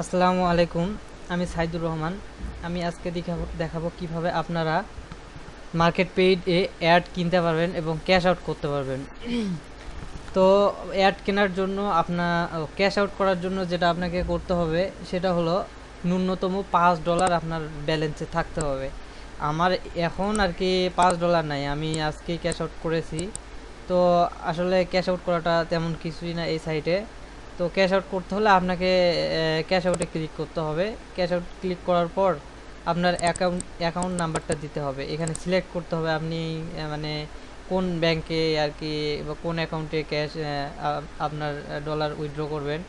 আসসালামু আলাইকুম, আমি সাইদুর রহমান। আমি আজকে দেখাবো দেখাবো কীভাবে আপনারা মার্কেট পেইড এ অ্যাড কিনতে পারবেন এবং ক্যাশ আউট করতে পারবেন। তো অ্যাড কেনার জন্য আপনার ক্যাশ আউট করার জন্য যেটা আপনাকে করতে হবে, সেটা হলো ন্যূনতম পাঁচ ডলার আপনার ব্যালেন্সে থাকতে হবে। আমার এখন আর কি পাঁচ ডলার নাই, আমি আজকে ক্যাশ আউট করেছি। তো আসলে ক্যাশ আউট করাটা তেমন কিছুই না এই সাইটে। তো ক্যাশ আউট করতে হলে আপনাকে ক্যাশ আউটে ক্লিক করতে হবে। ক্যাশ আউট ক্লিক করার পর আপনার অ্যাকাউন্ট অ্যাকাউন্ট নাম্বারটা দিতে হবে। এখানে সিলেক্ট করতে হবে আপনি মানে কোন ব্যাংকে আর কি বা কোন অ্যাকাউন্টে ক্যাশ আপনার ডলার উইথড্র করবেন।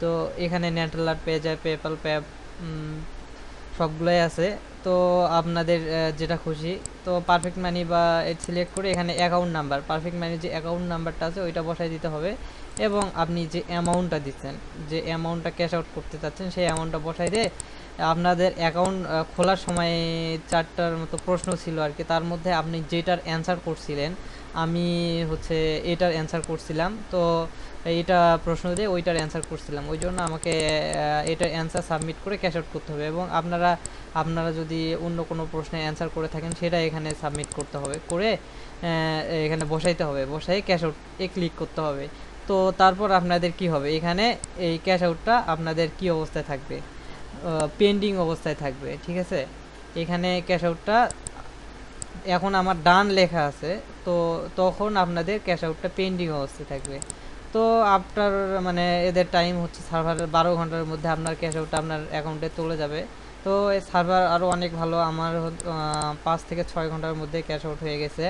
তো এখানে নেটলার পেয়ে যায় পেপাল প্যাপ সবগুলোই আছে। তো আপনাদের যেটা খুশি। তো পারফেক্ট মানি বা সিলেক্ট করে এখানে অ্যাকাউন্ট নাম্বার পারফেক্ট মানি যে অ্যাকাউন্ট নাম্বারটা আছে ওইটা বসাই দিতে হবে। এবং আপনি যে অ্যামাউন্টটা দিচ্ছেন, যে অ্যামাউন্টটা ক্যাশ আউট করতে চাচ্ছেন, সেই অ্যামাউন্টটা বসাই দিয়ে আপনাদের অ্যাকাউন্ট খোলার সময় চারটার মতো প্রশ্ন ছিল আর কি। তার মধ্যে আপনি যেটার অ্যান্সার করছিলেন, আমি হচ্ছে এটার অ্যান্সার করছিলাম। তো এটা প্রশ্ন দিয়ে ওইটার অ্যান্সার করছিলাম। ওই জন্য আমাকে এটার অ্যান্সার সাবমিট করে ক্যাশ আউট করতে হবে। এবং আপনারা আপনারা যদি অন্য কোনো প্রশ্নে অ্যান্সার করে থাকেন, সেটা এখানে সাবমিট করতে হবে। করে এখানে বসাইতে হবে। বসাই ক্যাশ আউট এ ক্লিক করতে হবে। তো তারপর আপনাদের কি হবে? এখানে এই ক্যাশ আউটটা আপনাদের কি অবস্থায় থাকবে? পেন্ডিং অবস্থায় থাকবে, ঠিক আছে? এখানে ক্যাশ আউটটা এখন আমার ডান লেখা আছে, তো তখন আপনাদের ক্যাশ আউটটা পেন্ডিং অবস্থায় থাকবে। তো আপনার মানে এদের টাইম হচ্ছে সার্ভারের বারো ঘণ্টার মধ্যে আপনার ক্যাশ আউটটা আপনার অ্যাকাউন্টে চলে যাবে। তো এই সার্ভার আরও অনেক ভালো। আমার পাঁচ থেকে ছয় ঘণ্টার মধ্যে ক্যাশ আউট হয়ে গেছে।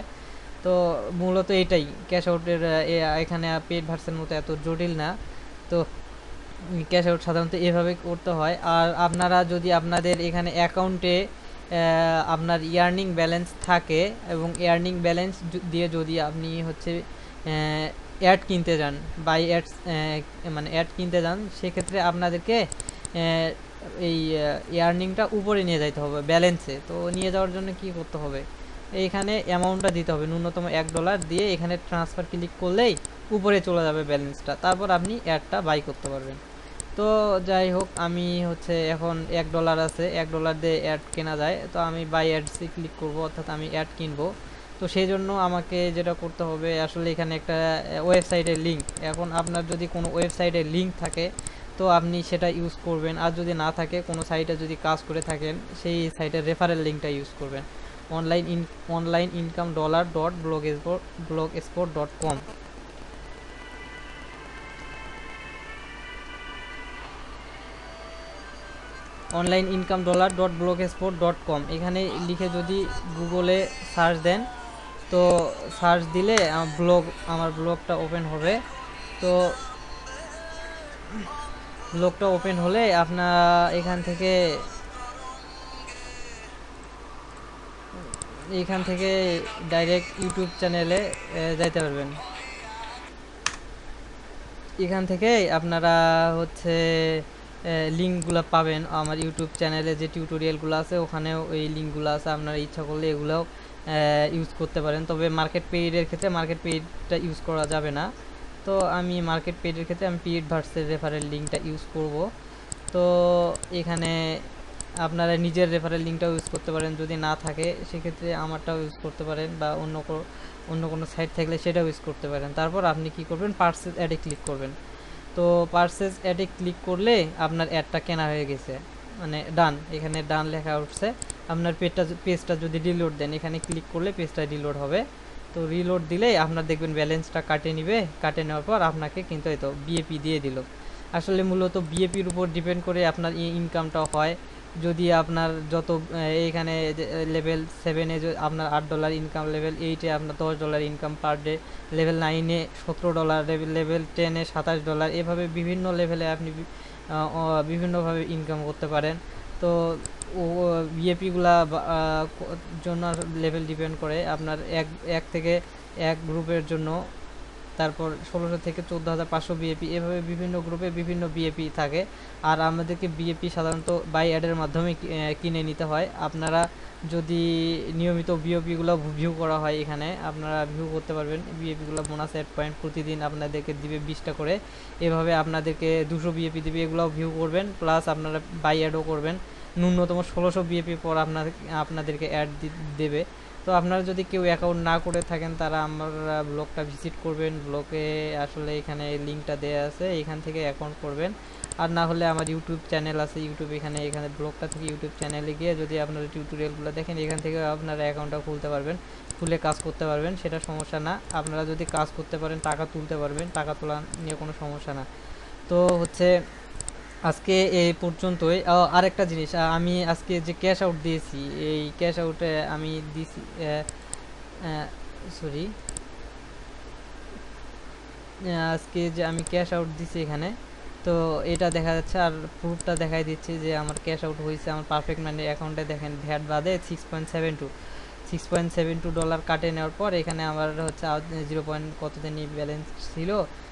তো মূলত এটাই। ক্যাশ আউটের এখানে পেড ভার্সের মতো এত জটিল না। তো ক্যাশ আউট সাধারণত এভাবে করতে হয়। আর আপনারা যদি আপনাদের এখানে অ্যাকাউন্টে আপনার ইয়ার্নিং ব্যালেন্স থাকে এবং ইয়ার্নিং ব্যালেন্স দিয়ে যদি আপনি হচ্ছে অ্যাড কিনতে যান বাই অ্যাডস মানে অ্যাড কিনতে যান, সেক্ষেত্রে আপনাদেরকে এই ইয়ার্নিংটা উপরে নিয়ে যাইতে হবে ব্যালেন্সে তো নিয়ে যাওয়ার জন্য কি করতে হবে? এইখানে অ্যামাউন্টটা দিতে হবে, ন্যূনতম এক ডলার দিয়ে এখানে ট্রান্সফার ক্লিক করলেই উপরে চলে যাবে ব্যালেন্সটা তারপর আপনি অ্যাডটা বাই করতে পারবেন। তো যাই হোক, আমি হচ্ছে এখন এক ডলার আছে, এক ডলার দিয়ে অ্যাড কেনা যায়। তো আমি বাই অ্যাডসে ক্লিক করব, অর্থাৎ আমি অ্যাড কিনবো। তো সেই জন্য আমাকে যেটা করতে হবে, আসলে এখানে একটা ওয়েবসাইটের লিঙ্ক এখন আপনার যদি কোনো ওয়েবসাইটের লিঙ্ক থাকে তো আপনি সেটা ইউজ করবেন। আর যদি না থাকে, কোনো সাইটে যদি কাজ করে থাকেন, সেই সাইটের রেফারেল লিঙ্কটা ইউজ করবেন। Online in online income dollar dot blog blog export dot com online income dollar dot blog export dot com এখানে লিখে যদি গুগলে সার্চ দেন, তো সার্চ দিলে আমার ব্লগ আমার ব্লগটা ওপেন হবে। তো ব্লগটা ওপেন হলে আপনার এখান থেকে এখান থেকে ডাইরেক্ট ইউটিউব চ্যানেলে যাইতে পারবেন। এখান থেকে আপনারা হচ্ছে লিঙ্কগুলো পাবেন আমার ইউটিউব চ্যানেলে, যে টিউটোরিয়ালগুলো আছে, ওখানেও এই লিঙ্কগুলো আছে, আপনারা ইচ্ছা করলে এগুলোও ইউজ করতে পারেন। তবে মার্কেট পেইডের ক্ষেত্রে মার্কেট পেইডটা ইউজ করা যাবে না। তো আমি মার্কেট পেইডের ক্ষেত্রে আমি পেইড ভার্সের রেফারেল লিঙ্কটা ইউজ করব। তো এখানে আপনারা নিজের রেফারেল লিঙ্কটাও ইউজ করতে পারেন, যদি না থাকে, সেক্ষেত্রে আমারটাও ইউজ করতে পারেন বা অন্য অন্য কোনো সাইট থাকলে সেটাও ইউজ করতে পারেন। তারপর আপনি কি করবেন? পার্সেস অ্যাডে ক্লিক করবেন। তো পার্সেস অ্যাডে ক্লিক করলে আপনার অ্যাডটা কেনা হয়ে গেছে। মানে ডান এখানে ডান লেখা উঠছে। আপনার পেজটা পেজটা যদি রিলোড দেন, এখানে ক্লিক করলে পেজটা রিলোড হবে। তো রিলোড দিলেই আপনার দেখবেন ব্যালেন্সটা কাটে নিবে। কাটে নেওয়ার পর আপনাকে কিন্তু এই তো বিএপি দিয়ে দিল। আসলে মূলত বিএপির উপর ডিপেন্ড করে আপনার ইনকামটা হয়। যদি আপনার যত এইখানে লেভেল সেভেনে আপনার আট ডলার ইনকাম লেভেল এইটে আপনার দশ dollar income per day level নাইনে সতেরো ডলার লেভেল টেনে সাতাশ ডলার এভাবে বিভিন্ন লেভেলে আপনি বিভিন্নভাবে ইনকাম করতে পারেন। তো ও বিএপিগুলা জন্য লেভেল ডিপেন্ড করে আপনার এক এক থেকে এক গ্রুপের জন্য। তারপর ষোলোশো থেকে চোদ্দ হাজার পাঁচশো বিএপি এভাবে বিভিন্ন গ্রুপে বিভিন্ন বিএপি থাকে। আর আমাদেরকে বিএপি সাধারণত বাই অ্যাডের মাধ্যমে কিনে নিতে হয়। আপনারা যদি নিয়মিত বিওপিগুলো ভিউ করা হয় এখানে, আপনারা ভিউ করতে পারবেন। বিএপিগুলো বোনাস অ্যাড পয়েন্ট প্রতিদিন আপনাদেরকে দিবে বিশটা করে। এভাবে আপনাদেরকে দুশো বিএপি দিবে, এগুলোও ভিউ করবেন। প্লাস আপনারা বাই অ্যাডও করবেন। ন্যূনতম ষোলোশো বিএপি পর আপনাদের আপনাদেরকে অ্যাড দেবে। তো আপনারা যদি কেউ অ্যাকাউন্ট না করে থাকেন, তারা আমার ব্লগটা ভিজিট করবেন। ব্লগে আসলে এখানে লিঙ্কটা দেওয়া আছে, এখান থেকে অ্যাকাউন্ট করবেন। আর না হলে আমার ইউটিউব চ্যানেল আছে ইউটিউব এখানে এখানে ব্লগটা থেকে ইউটিউব চ্যানেলে গিয়ে যদি আপনারা টিউটোরিয়ালগুলো দেখেন, এখান থেকে আপনারা অ্যাকাউন্টটা খুলতে পারবেন, খুলে কাজ করতে পারবেন, সেটা সমস্যা না। আপনারা যদি কাজ করতে পারেন, টাকা তুলতে পারবেন, টাকা তোলা নিয়ে কোনো সমস্যা না। তো হচ্ছে আজকে এই পর্যন্তই। আরেকটা জিনিস আমি আজকে যে ক্যাশ আউট দিয়েছি, এই ক্যাশ আউটে আমি দিয়েছি সরি আজকে যে আমি ক্যাশ আউট দিছি এখানে, তো এটা দেখা যাচ্ছে আর প্রুফটা দেখাই দিচ্ছে যে আমার ক্যাশ আউট হয়েছে আমার পারফেক্ট মানে অ্যাকাউন্টে দেখেন ভ্যাট বাদে six point seven two six point seven two dollar কাটে নেওয়ার পর এখানে আমার হচ্ছে জিরো পয়েন্ট কত দিনই ব্যালেন্স ছিল?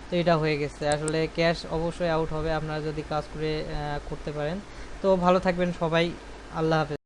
তো এটা হয়ে গেছে। আসলে ক্যাশ অবশ্যই আউট হবে, আপনারা যদি কাজ করে করতে পারেন। তো ভালো থাকবেন সবাই, আল্লাহ হাফেজ।